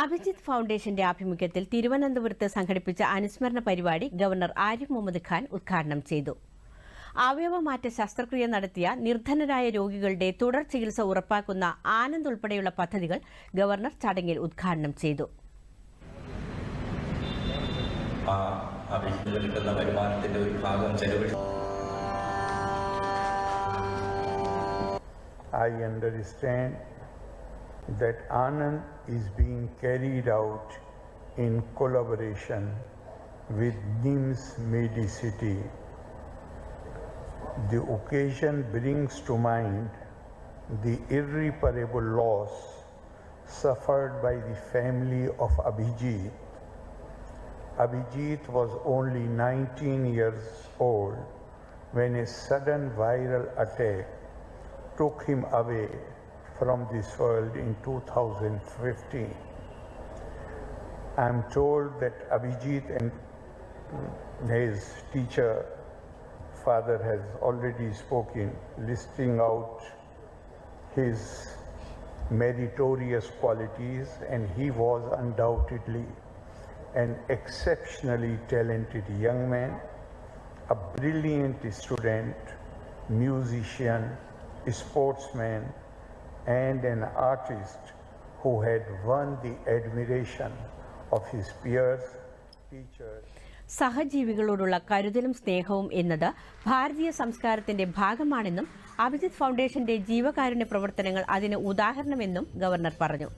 അഭിജിത്ത് ഫൗണ്ടേഷന്റെ ആഭിമുഖ്യത്തിൽ തിരുവനന്തപുരത്ത് സംഘടിപ്പിച്ച അനുസ്മരണ പരിപാടി ഗവർണർ ആരിഫ് മുഹമ്മദ് ഖാൻ ഉദ്ഘാടനം ചെയ്തു. അവയവമാറ്റ ശസ്ത്രക്രിയ നടത്തിയ നിർധനരായ രോഗികളുടെ തുടർ ചികിത്സ ഉറപ്പാക്കുന്ന ആനന്ദ് ഉൾപ്പെടെയുള്ള പദ്ധതികൾ ഗവർണർ ചടങ്ങിൽ ഉദ്ഘാടനം ചെയ്തു. ആ അഭിജിത്തിന് വരുമാനത്തിന്റെ ഒരു ഭാഗം ചെലവഴി I understand that Anand is being carried out in collaboration with NIMS Medicity. The occasion brings to mind the irreparable loss suffered by the family of Abhijit. Abhijit was only 19 years old when a sudden viral attack took him away from this world in 2015. I am told that Abhijit and his teacher, father, has already spoken, listing out his meritorious qualities, and he was undoubtedly an exceptionally talented young man, a brilliant student, musician, sportsman, and an artist who had won the admiration of his peers, teachers, സഹജീവികളോടുള്ള കരുതലും സ്നേഹവും എന്നത് ഭാരതീയ സംസ്കാരത്തിന്റെ ഭാഗമാണെന്നും അഭിജിത്ത് ഫൗണ്ടേഷന്റെ ജീവകാരുണ്യ പ്രവർത്തനങ്ങൾ അതിന് ഉദാഹരണമെന്നും governor പറഞ്ഞു.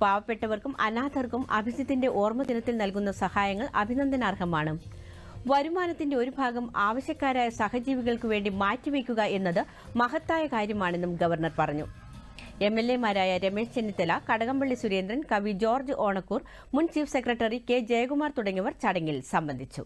പാവപ്പെട്ടവർക്കും അനാഥർക്കും അഭിജിത്തിന്റെ ഓർമ്മ ദിനത്തിൽ നൽകുന്ന സഹായങ്ങൾ അഭിനന്ദനാർഹമാണ്. വരുമാനത്തിന്റെ ഒരു ഭാഗം ആവശ്യക്കാരായ സഹജീവികൾക്ക് വേണ്ടി മാറ്റിവെക്കുക എന്നത് മഹത്തായ കാര്യമാണെന്നും ഗവർണർ പറഞ്ഞു. എം എൽ എമാരായ രമേശ് ചെന്നിത്തല കടകംപള്ളി സുരേന്ദ്രൻ കവി ജോർജ് ഓണക്കൂർ മുൻ ചീഫ് സെക്രട്ടറി കെ ജയകുമാർ തുടങ്ങിയവർ ചടങ്ങിൽ സംബന്ധിച്ചു.